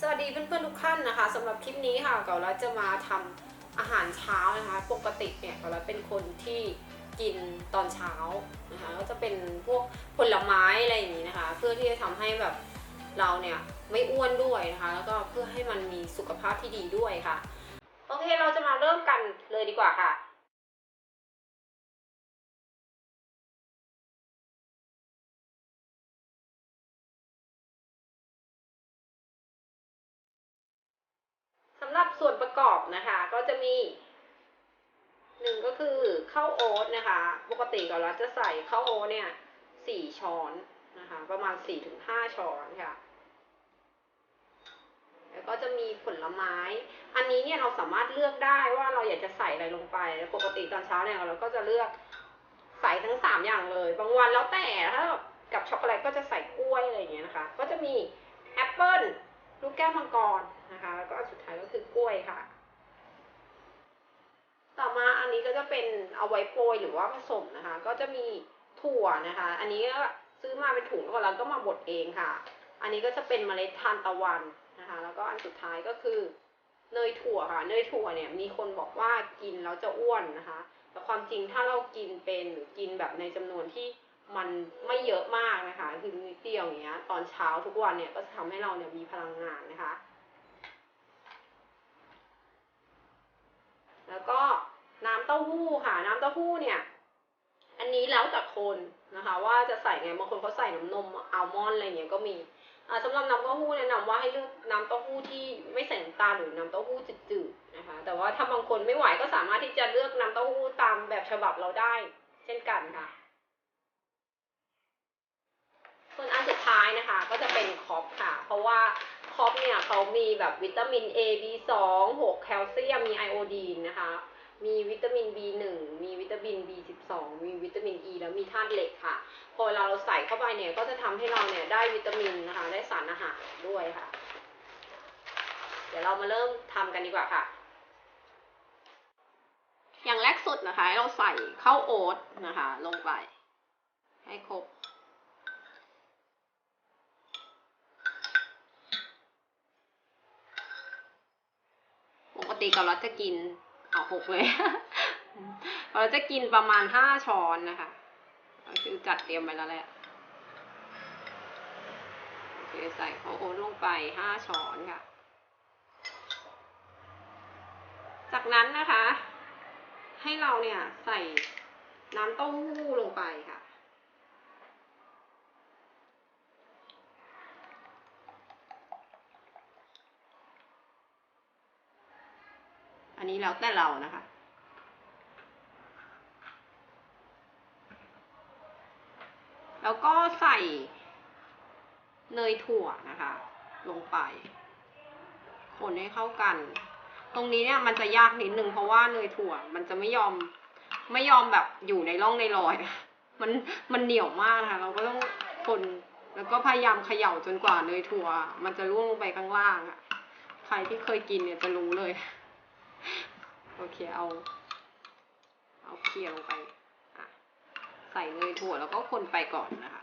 สวัสดีเพื่อนๆทุกท่านนะคะสำหรับคลิปนี้ค่ะเกาลัดจะมาทำอาหารเช้านะคะ ปกติเนี่ยเกาลัดเป็นคนที่กินตอนเช้านะคะก็จะเป็นพวกผลไม้อะไรอย่างนี้นะคะ เพื่อที่จะทำให้แบบเราเนี่ยไม่อ้วนด้วยนะคะ แล้วก็เพื่อให้มันมีสุขภาพที่ดีด้วยค่ะ โอเคเราจะมาเริ่มกันเลยดีกว่าค่ะ กอบนะคะ ก็จะมีหนึ่งก็คือข้าวโอ๊ตนะคะ ปกติก่อนเราจะใส่ข้าวโอ๊ตเนี่ยสี่ช้อนนะคะ ประมาณสี่ถึงห้าช้อนค่ะ แล้วก็จะมีผลไม้ อันนี้เนี่ยเราสามารถเลือกได้ว่าเราอยากจะใส่อะไรลงไป ปกติตอนเช้าเนี่ยเราก็จะเลือกใส่ทั้งสามอย่างเลย บางวันแล้วแต่ถ้ากับช็อกโกแลตก็จะใส่กล้วยอะไรอย่างเงี้ยนะคะ ก็จะมีแอปเปิ้ล วมังกรนะคะ แล้วก็อันสุดท้ายก็คือกล้วยค่ะ ต่อมาอันนี้ก็จะเป็นเอาไว้โปรยหรือว่าผสมนะคะ ก็จะมีถั่วนะคะ อันนี้ก็ซื้อมาเป็นถุงแล้วก็มาบดเองค่ะ อันนี้ก็จะเป็นเมล็ดทานตะวันนะคะ แล้วก็อันสุดท้ายก็คือเนยถั่วค่ะ เนยถั่วเนี่ยมีคนบอกว่ากินแล้วจะอ้วนนะคะ แต่ความจริงถ้าเรากินเป็นหรือกินแบบในจำนวนที่ มันไม่เยอะมากนะคะคือนิดเดียวอย่างเงี้ย ตอนเช้าทุกวันเนี่ยก็จะทำให้เราเนี่ยมีพลังงานนะคะ แล้วก็น้ำเต้าหู้ค่ะ น้ำเต้าหู้เนี่ย อันนี้แล้วแต่คนนะคะ ว่าจะใส่ไงบางคนเขาใส่น้ำนมอัลมอนด์อะไรเงี้ยก็มีสำหรับน้ำเต้าหู้แนะนำว่าให้เลือกน้ำเต้าหู้ที่ไม่ใส่น้ำตาลหรือน้ำเต้าหู้จืดๆนะคะ แต่ว่าถ้าบางคนไม่ไหวก็สามารถที่จะเลือกน้ำเต้าหู้ตามแบบฉบับเราได้ เช่นกันค่ะ ส่วนอันสุดท้ายนะคะ ก็จะเป็นค อปค่ะ เพราะว่าคอปเนี่ยเขามีแบบวิตามิน A B2 6 แคลเซียม มีไอโอดีนนะคะ มีวิตามิน B1 มีวิตามิน B12 มีวิตามิน E แล้วมีธาตุเหล็กค่ะ พอเวลาเราใส่เข้าไปเนี่ยก็จะทำให้เราเนี่ยได้วิตามินนะคะ ได้สารอาหารด้วยค่ะ เดี๋ยวเรามาเริ่มทำกันดีกว่าค่ะอย่างแรกสุดนะคะ เราใส่ข้าวโอ๊ตนะคะ ลงไป ให้ครบ ปกติเราจะกินเอาหกเลยเราจะกินประมาณห้าช้อนนะคะก็คือจัดเตรียมไปแล้วแหละโอเคใส่ข้าวโอ๊ตลงไปห้าช้อนค่ะ จากนั้นนะคะ ให้เราเนี่ยใส่น้ำเต้าหู้ลงไปค่ะ นี้แล้วแต่เรานะคะ แล้วก็ใส่เนยถั่วนะคะ ลงไป คนให้เข้ากัน ตรงนี้เนี่ยมันจะยากนิดนึงเพราะว่าเนยถั่ว มันจะไม่ยอมไม่ยอมแบบอยู่ในร่องในรอย มันมันเหนียวมากนะคะ เราก็ต้องคนแล้วก็พยายามเขย่าจนกว่าเนยถั่ว มันจะร่วงลงไปข้างล่างอะใครที่เคยกินเนี่ยจะรู้เลย โอเคเอา เอาเคลียร์ลงไปอะใส่เนยถั่วแล้วก็คนไปก่อนนะคะ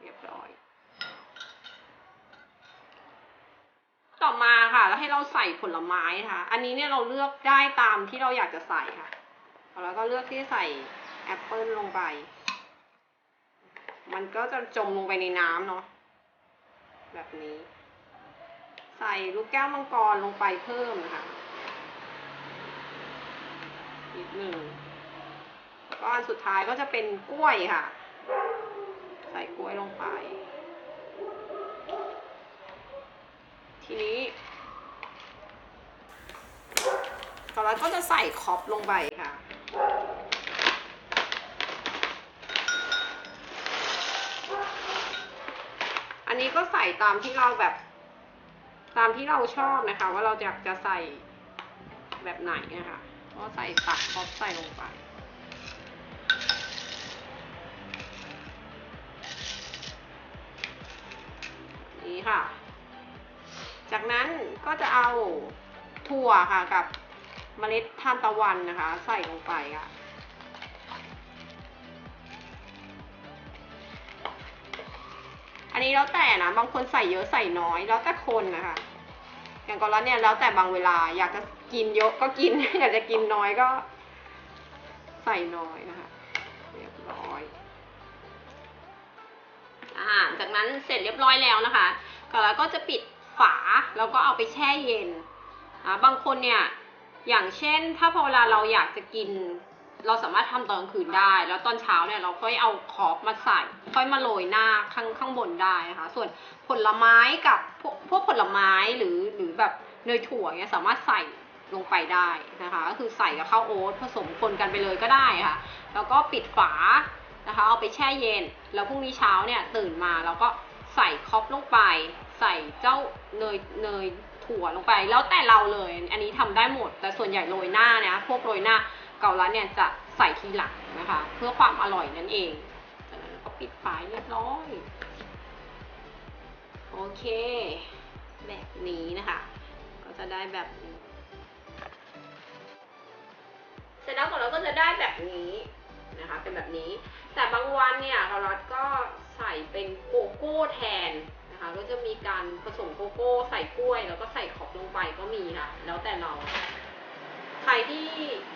เรียบร้อย ต่อมาค่ะ แล้วให้เราใส่ผลไม้ค่ะ อันนี้เนี่ยเราเลือกได้ตามที่เราอยากจะใส่ค่ะ แล้วก็เลือกที่ใส่แอปเปิลลงไป มันก็จะจมลงไปในน้ำเนาะ แบบนี้ ใส่ลูกแก้วมังกรลงไปเพิ่มนะคะนิดหนึ่งแล้อนสุดท้ายก็จะเป็นกล้วยค่ะ ใส่กล้วยลงไป ทีนี้ต่อไปก็จะใส่คอปลงไปค่ะ อันนี้ ก็ใส่ตามที่เราแบบ ตามที่เราชอบนะคะ ว่าเราอยากจะใส่แบบไหนนะคะก็ใส่ตักคอปใส่ลงไปนี่ค่ะ จากนั้นก็จะเอาถั่วค่ะกับเมล็ดทานตะวันนะคะ ใส่ลงไปค่ะ นนี้แล้วแต่นะ บางคนใส่เยอะใส่น้อยแล้วแต่คนนะคะอย่างกอลัดเนี่ยแล้วแต่บางเวลา อยากจะกินเยอะก็กิน อยากจะกินน้อยก็ ใส่น้อยนะคะเรียบร้อยอ่าจากนั้นเสร็จเรียบร้อยแล้วนะคะก็แล้วก็จะปิดฝาแล้วก็เอาไปแช่เย็นอ่าบางคนเนี่ยอย่างเช่น ถ้าพอเวลาเราอยากจะกิน เราสามารถทำตอนกลางคืนได้ แล้วตอนเช้าเนี่ยเราค่อยเอาขอบมาใส่ ค่อยมาโรยหน้าข้างข้างบนได้นะคะ ส่วนผลไม้กับพวกพวกผลไม้หรือหรือแบบเนยถั่วเนี่ยสามารถใส่ลงไปได้นะคะ ก็คือใส่กับข้าวโอ๊ตผสมคนกันไปเลยก็ได้ค่ะ แล้วก็ปิดฝานะคะ เอาไปแช่เย็น แล้วพรุ่งนี้เช้าเนี่ยตื่นมาเราก็ใส่คอปลงไป ใส่เจ้าเนยเนยถั่วลงไป แล้วแต่เราเลย อันนี้ทำได้หมด แต่ส่วนใหญ่โรยหน้านี่ยพวกโรยหน้า เกาลัดเนี่ยจะใส่ทีหลังนะคะ เพื่อความอร่อยนั่นเองจากนั้นก็ปิดฝาเรียบร้อย โอเค แบบนี้นะคะ ก็จะได้แบบนี้เสร็จแล้วก่อนเราก็จะได้แบบนี้นะคะ เป็นแบบนี้ แต่บางวันเนี่ยเราก็ใส่เป็นโกโก้แทนนะคะก็จะมีการผสมโกโก้ใส่กล้วย แล้วก็ใส่ขอบลงไปก็มีค่ะ แล้วแต่เรา ใครที่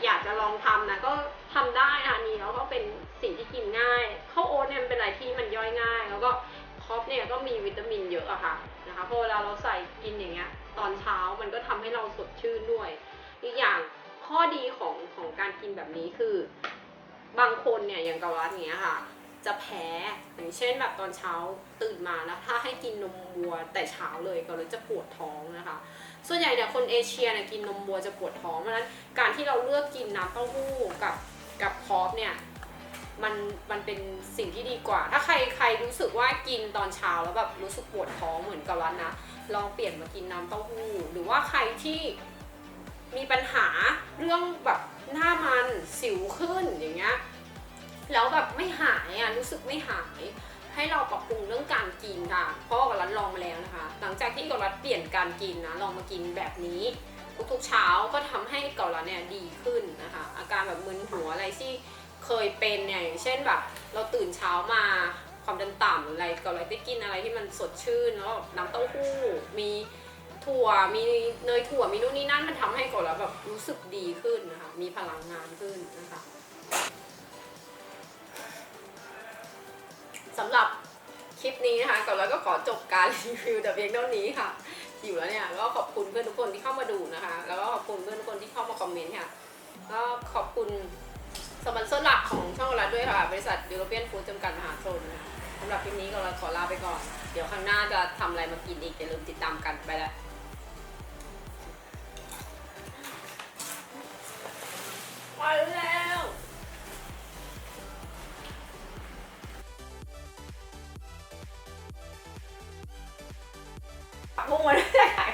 อยากจะลองทำนะก็ทำได้นะนี่แล้วก็เป็นสิ่งที่กินง่ายข้าวโอ๊ตเนี่ยมันเป็นอะไรที่มันย่อยง่าย แล้วก็คอฟเนี่ยก็มีวิตามินเยอะอะค่ะนะคะพอเวลาเราใส่กินอย่างเงี้ยตอนเช้ามันก็ทำให้เราสดชื่นด้วย อีกอย่างข้อดีของของการกินแบบนี้คือ บางคนเนี่ยอย่างกาวัดเนี้ยค่ะ จะแพ้อย่างเช่นแบบตอนเช้าตื่นมานะถ้าให้กินนมวัวแต่เช้าเลยก็เลยจะปวดท้องนะคะ ส่วนใหญ่เนี่ยคนเอเชียเนี่ยกินนมวัวจะปวดท้องเพราะฉะนั้นการที่เราเลือกกินน้ำเต้าหู้กับกับคอฟเนี่ยมันมันเป็นสิ่งที่ดีกว่า ถ้าใครใครรู้สึกว่ากินตอนเช้าแล้วแบบรู้สึกปวดท้องเหมือนกับรันนะ ลองเปลี่ยนมากินน้ำเต้าหู้ หรือว่าใครที่มีปัญหาเรื่องแบบหน้ามันสิวขึ้นอย่างเงี้ย แล้วแบบไม่หายอะรู้สึกไม่หาย ให้เราปรับปรุงเรื่องการกินค่ะ เพราะกับรัฐลองมาแล้วนะคะ หลังจากที่กับรัฐเปลี่ยนการกินนะลองมากินแบบนี้ ทุกๆเช้าก็ทำให้เกาลัดเนี่ยดีขึ้นนะคะ อาการแบบมึนหัวอะไรที่เคยเป็นเนี่ยอย่างเช่นแบบเราตื่นเช้ามาความดันต่ำหรืออะไรเกาลัดได้กินอะไรที่มันสดชื่นแล้วน้ำเต้าหู้มีถั่วมีเนยถั่วมีนู่นนี่นั่นมันทำให้เกาลัดแบบรู้สึกดีขึ้นนะคะ มีพลังงานขึ้นนะคะ สำหรับคลิปนี้นะคะก่อนแล้วก็ขอจบการรีวิวแต่เพียงเท่านี้ค่ะหิวแล้วเนี่ยก็ขอบคุณเพื่อนทุกคนที่เข้ามาดูนะคะ แล้วก็ขอบคุณเพื่อนทุกคนที่เข้ามาคอมเมนต์ค่ะก็ขอบคุณสปอนเซอร์หลักของช่องเราด้วยค่ะ บริษัทยูโรเปียนฟู้ดจำกัดมหาชนนะคะสำหรับคลิปนี้ก็เราขอลาไปก่อน เดี๋ยวครั้งหน้าจะทำอะไรมากินอีกอย่าลืมติดตามกันไปล้วไปแล้ว พุ่งมาได้ขาย